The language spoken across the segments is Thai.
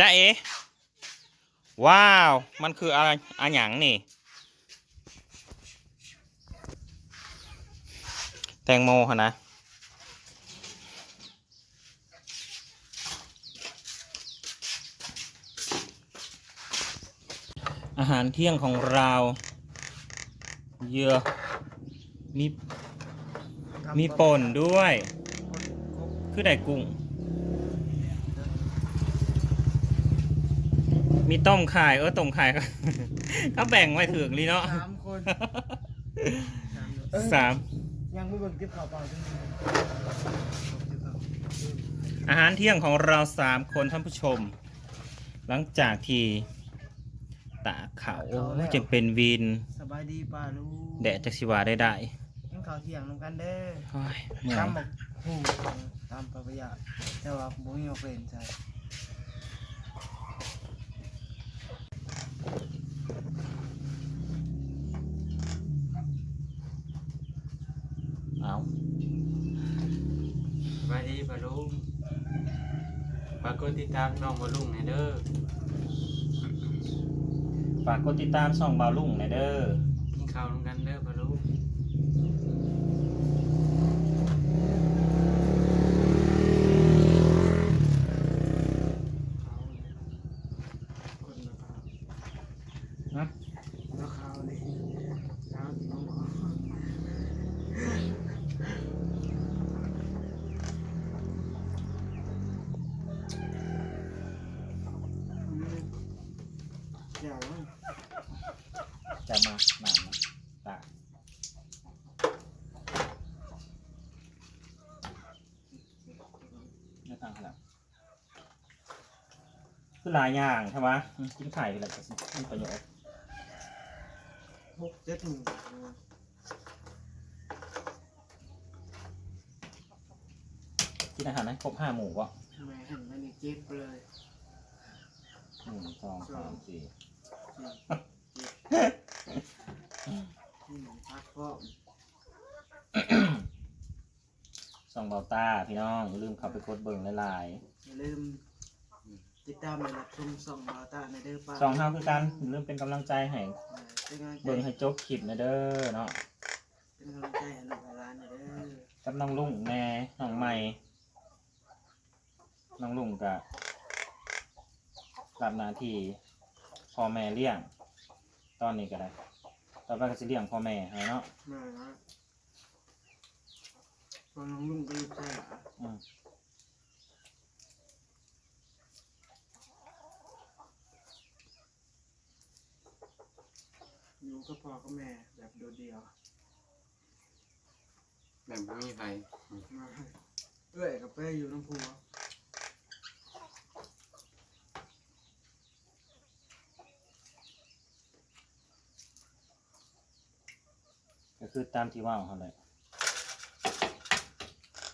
จ้าเอว้าว มันคืออะไรอะหยังนี่ แตงโมค่ะนะอาหารเที่ยงของเราเยอะมีมีป่นด้วย คือได้กุ้ง มีต้มไข่เออต้มไข่ก็ก็แบ่งไว้ถึงลีเนาะสามคนเออสามยังไม่เบิ่งเก็บข่าวเปล่าจังเลยอาหารเที่ยงของเราสามคนท่านผู้ชม หลังจากที่ตากเขาโอ้ยจะเป็นวินสบายดีป้าลูกแดดจากสิวาได้ได้กินข้าวเที่ยงนำกันเด้อโอ้ยเมื่อยตำบักหูตำปลาประหยัดแต่ว่าบ่มีเอาเปลี่ยนใช่ เอาสวัสดีปะลุงปรากฏติดตามน้องปะลุงในเด้อฝากกดติดตามช่องบาวลุ่งหน่อยเด้อ กินข้าวนำกันเด้อปะลุง คนละข้าว นะ ละข้าวเลยข้าวที่น้องบอกอย่าเลย จะมามามาตากไม่ทางขนาดคือ หลายอย่างใช่ไหมอืมกินไข่ไปแล้วก็มีประโยชน์หกเจ็ดหนึ่งกินอาหารให้ครบห้าหมู่วะแม่เห็นมันนี่เจ็บเลยหนึ่งสองสามสี่นี่หนูพักก็สองเบาตาพี่น้องอย่าลืมเข้าไปกดเบิ่งหลายอย่าลืม ติดตามในรับชมส่องบาวตาในเด้อป้าๆสองห้าคือกันอย่าลืมเป็นกำลังใจให้เป็นกำลังใจเบิ่งให้จบคลิปนะเด้อเนาะเป็นกำลังใจให้ลูกให้หลานในเด้อกับน้องลุงแน่น้องใหม่น้องลุงกับรับหน้าที่พ่อแม่เลี้ยง ตอนนี้ก็ได้ต่อไปก็สิเลี้ยงพ่อแม่ให้เนาะมานะพอน้องลุงก็ลูกชายหลาน อืม อยู่ กับพ่อกับแม่แบบโดดเดียวแบบบ่มีไฟมาเอ้อยกับเป้อยู่น้ำพุก็คือตามที่ว่าของเขาเลย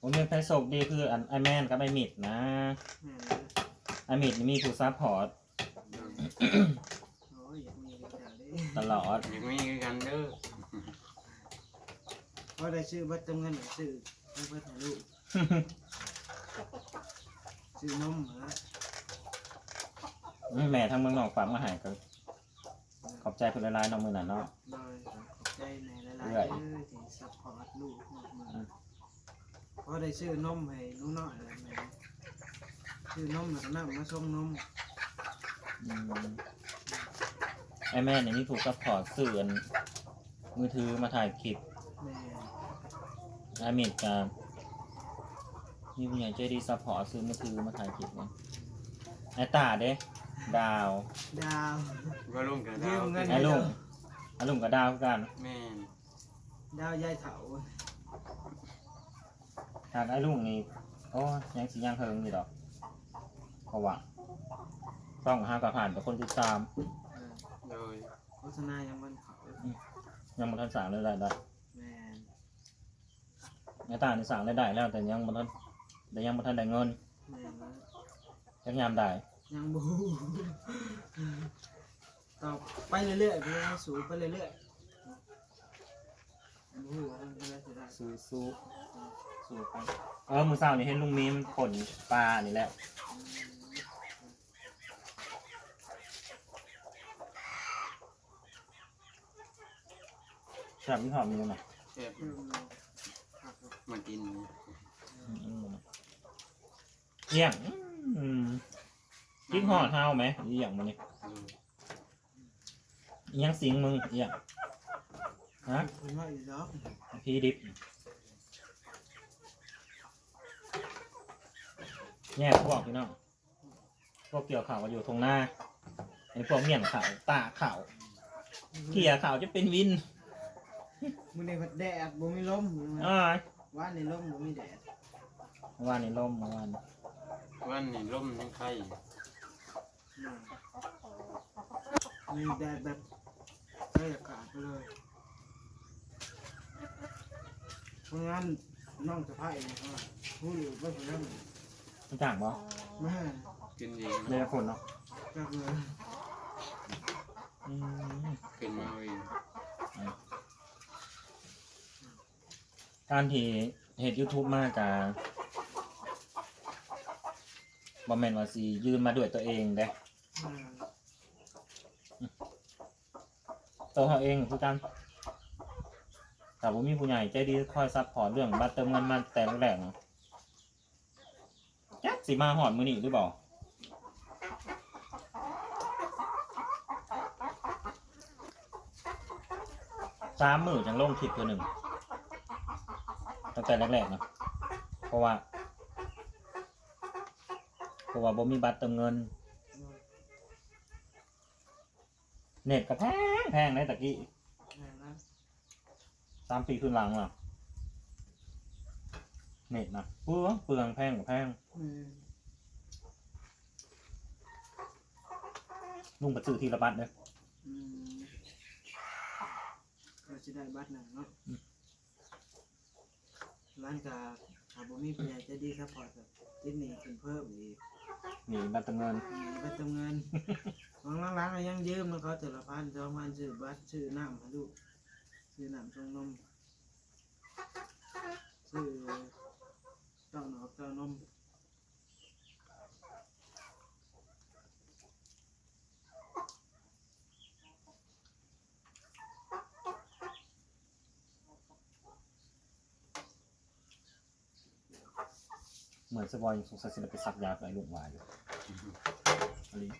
ผมเป็นแพโศกดีคืออันไอแมนกับไอมิดนะ แม่เลยไอมิดนี่มีผู้ซัพพอร์ตโอ้ยอยากมีกันจังเลย ตลอดอยากมีคือกันเด้อพอได้ชื่อบัตรเติมเงินหรือชื่อให้เพื่อนให้ลูกชื่อนมเหรอแม่ทั้งเมืองนอกฝากมาให้ก็ขอบใจเพื่อนหลายๆน้องมือนั่นเนาะ โดยขอบใจในหลายๆเรื่เด้ออยที่ซัพพอร์ตลูกมากมายพอได้ชื่อนมให้หนูน้อยเลยแม่ชื่อนมหนักน้ำมาส่งนมอืม ไอแม่นี่มีผู้ซัพพอร์ตสื่ออันมือถือมาถ่ายคลิปแม่ไอมิดกับมีผู้ใหญ่ใจดีซัพพอร์ตซื้อมือถือมาถ่ายคลิปเนี่ยไอตาเด้ดาวดาวปะลุงกับยืดาวมเงินไอลุงไอลุงกับดาวคือกันแม่นดาวยายเถาหากไอ้ลุงนี่โอ้ยังสิยังเฮิงอยู่ดอกเพราะว่าต้องห้ากับผ่านกับคนที่ตามเออ โดยโฆษณายังมันเขายังมันทันสั่งเลยได้ได้แม่นในตาในสั่งได้ได้แล้ว แต่ยังมันทันแต่ยังมันทันได้เงินแม่นนะยังยามได้ยังบูต่อไปเรื่อยๆไปเรื่อยๆสูงไปเรื่อยๆบูว่าทำอะไรจะได้สู้สู้สู้ไปเออมือเศร้านี่เห็นลุงมีมันผลปลานี่แหละ แซ่บที่หอมมีไหมแซ่บเริ่มเลยผักกับมากินอืมเอี่ยงอืมกิ้งหอดเท้าไหมเอี่ยงมันนี่เออเอี่ยงสิงมึงเอี่ยงฮะคุณว่าอีกแล้วพี่ดิบแย่พวกพี่น้องพวกเกี่ยวข่าวก็อยู่ตรงหน้าไอ้พวกเมี่ยงข่าวตาข่าวเกี่ยข่าวจะเป็นวิน มื้อนี้พัดแดดบ่มีลมมื้อนี้อ่าว่านในลมบ่มีแดดเมื่อวานนี้ล่มเมื่อวานวันนี้ร่มยังไข่น่ะมีแดดแบบใช้อากาศไปเลยเพราะงั้นน้องสะพ้ายเนี่ยเขาว่าผู้อยู่บ่คนนั้นไม่ต่างบ่แม่กินเองเรียกคนเนาะจักเลยอืม กินมาเอง การที่เห็ดยูทูบมากกับบอมแมนว่าสียืนมาด้วยตัวเองเด้อ่าตัวเขาเองคือกันแต่ผมมีผู้ใหญ่ใจดีคอยซัพพอร์ตเรื่องบัตรเติมเงินมาแต่แรกๆเนาะจักสิมาหอดมือนี่หรือเปล่าสามมือจังลงคลิปตัวหนึ่ง ตั้งแต่แรกๆนะเพราะว่า เพราะว่าบ่มีบัตรเติมเงิน เน็ตก็แพงแพงเลยตะกี้แม่นะสามปีขึ้นหลังอะเน็ตนะเปลืองเปลืองแพงกว่าแพงลุงประซื้อทีละบัตรเด้ออืมก็สิได้บัตรหนึ่งเนาะ ร้านกาถ้าบ่มีผู้ใหญ่ใจดีซัพพอร์ตก็ติดหนี้ขึ้นเพิ่มอีกนี่บัตรเติมเงินอืมไปเติมเงินบางร้านๆก็ยังยืมแล้วเขาแต่ละพันสองพันซื้อบัตรซื้อน้ำให้ลูกซื้อน้ำส่งนมซื้อเต้าหนอกเต้านม เหมือนสบอยสงสัยสิไปซักยาไปลุงวายอยู่อันนี้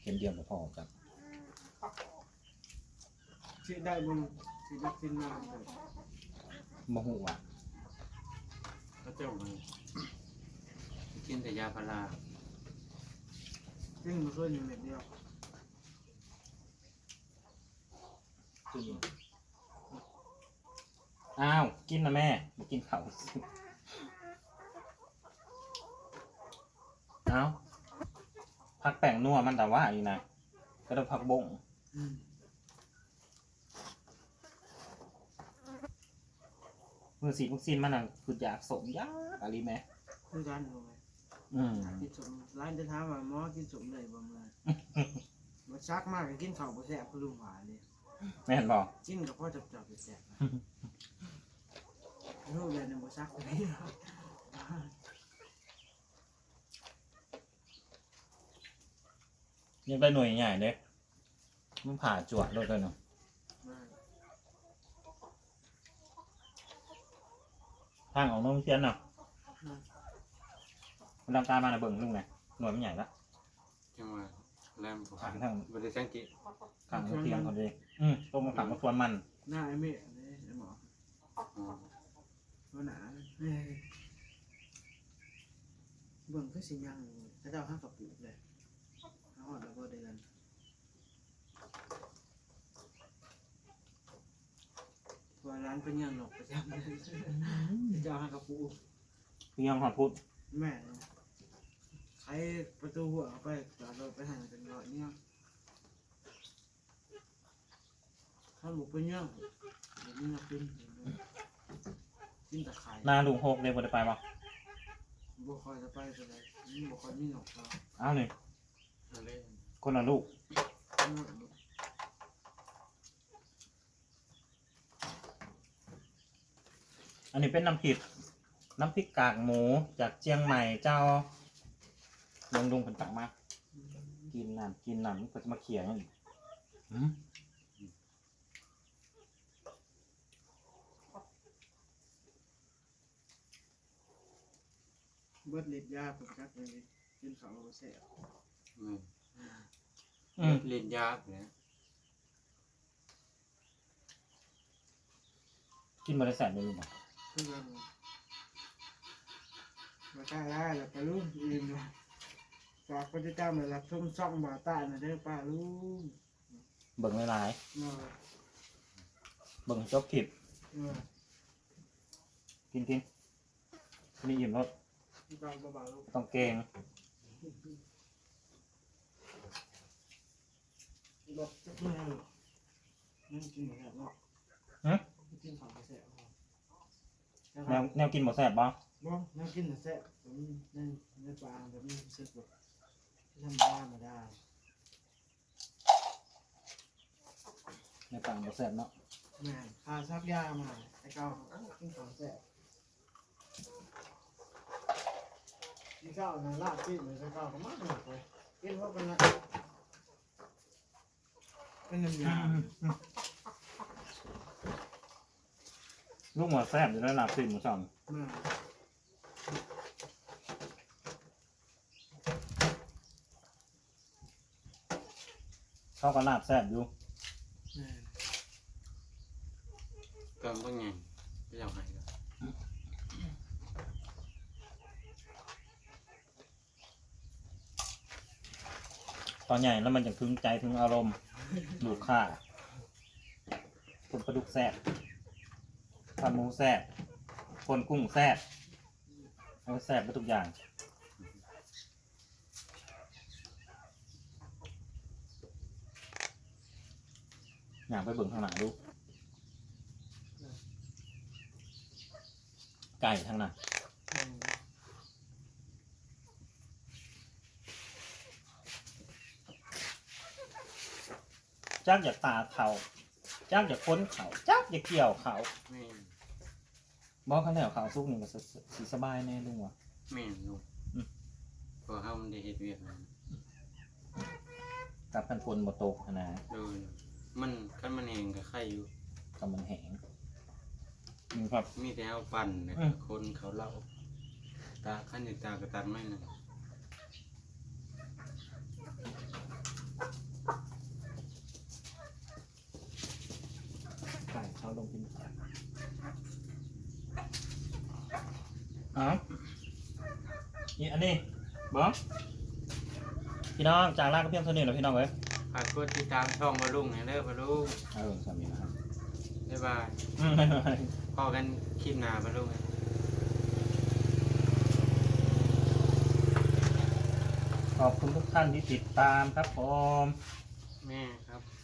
เข็มเดียวก็พอครับซื้อได้บุญซื้อได้ขึ้นมาเลยมหูอะก็เจ้ามากินแต่ยาพาราซึ่งมันขึ้นอยู่เม็ดเดียวอ้าว กินนะแม่มากินเขา วอ้าวพักแป้งนัวมันแต่ว่าอีกนะก็ต้องพักบงอืมมือสีวัคซีนมันอะคืออยากสมยากอะไรไหมคือกันถูกไหมอืมกินสมร้านจะถามว่าหมอกินสมเลยบ่มาบ่ชักมากก็กินข้าวบ่แซ่บคือลุงหวานนี่แม่เห็นบอกกินกับพ่อจับจับแซ่บลูกเลยเนี่ยบ่ชักเลย ยังได้หน่วยใหญ่เด้มันผ่าจวดเลยเนาะมาทางออกนมเทียนเนาะมามันดังการมาในเบิ่งลุงไงหน่วยมันใหญ่ละจังหวะแรมผมขางทางบริสังเกตขางเทียนคนเดีอืมตรงขางมาควนมันหน้าไอ้เมฆนี่ไอ้หมออ๋อว่าหนาเอ้ยเบิ่งคือสิยังถ้าเจ้าห้ากับปลูกเลยเอา หอดแล้วก็เดือนว่าร้านเป็นยังหนกประจำเลยเจ้าห้ากับปลูกเพียงหอดพุทธแม่ใครประตูหัวเอาไปจอดรถไปหันกันก่อนเนี่ยถ้าบุกไปเนี่ยเดี๋ยวนี้นะกินกินตะไคร้หนาลุงหกเลยบ่ได้ไปบ่บุคอยจะไปจะไรนี่บุคอยมีหนกเรา อ้าวนี่ มนคนละลูก อันนี้เป็นน้ำพริก น้ำพริกกากหมูจากเชียงใหม่เจ้าลงลงผลตักมา กินน้ำกินน้ำก็จะมาเขี่ยนี่อืเบิดล็บยาผมกัดเลยกินเขาเสีย อืมอืมเล่นยากนะกินบริษัทเลยมั้งคือว่ามาใกล้ได้แล้วปลาลุงอิ่มเลยฝากคนที่ตามเลยรับชมช่องบ่าวใต้นะเด้อป้าลุงเบิ่งหลายเนาะๆเบิ่งจบคลิปเนาะกินกินนี่อิ่มแล้วที่ตามบ่าวลุงต้องเกง บอกจะเพื่อนนั่งกินหมูแซ่บเนาะฮะกินของแซ่บเนาะแนวแนวกินหมดแซ่บบ้างบ่นั่งกินแต่แซ่บแบบนี้นั่นในปลาแบบนี้รู้สึกแบบธรรมดามาได้ในต่างหมดแซ่บเนาะแม่นพาซักยามาไอ้เก่าโอ้กินของแซ่บที่เก่านะลาบกินเลยไอ้เก่าก็มากเลยไปกินว่าเป็นนะ เป็นน้ำยาลูกหมดแซ่บอยู่แล้วหลับตื่นหมดสองแม่นเขาก็ลาบแซ่บอยู่แม่นตอนเป็นไงไม่อยากให้ก็ตอนใหญ่แล้วมันจะถึงใจถึงอารมณ์ ดูค่าคนปลาดุกแซ่บผัดหมูแซ่บคนกุ้งแซ่บเอาแซ่บไปทุกอย่าง อยากไปเบิ่งข้างหลังดู ไก่ทางหน้า แม่น จักอยากตาเขาจักอยากค้นเขาจักอยากเกี่ยวเขาแม่นบอกเขาแล้วเขาสุกนี่ก็สสีสบายแน่ลุงวะแม่นลูกอืมพอเฮามันได้เฮ็ดเวียกนั้นกับพันคนบ่ตกหั้นนะโดยมันคันมันเองก็ไข่อยู่ กับมันแห้งนี่ครับ มีแต่เอาปั่นนะอืมคนเขาเล่าตาขั้นอยู่ตากระตันไม่นะ ไก่เขา ลงกินอ๋อนี่อันนี้บอพี่น้องจากลากก็เพียงเท่านี้แหละพี่น้องเอ้ยฝากกดติดตามช่องมาลุงให้เด้อมาลุงเออสามีนะครับบ๊ายบายอืมไม่เป็นไรพอกันคลิปหน้ามาลุงขอบคุณทุกท่านที่ติดตามครับผม แม่ครับข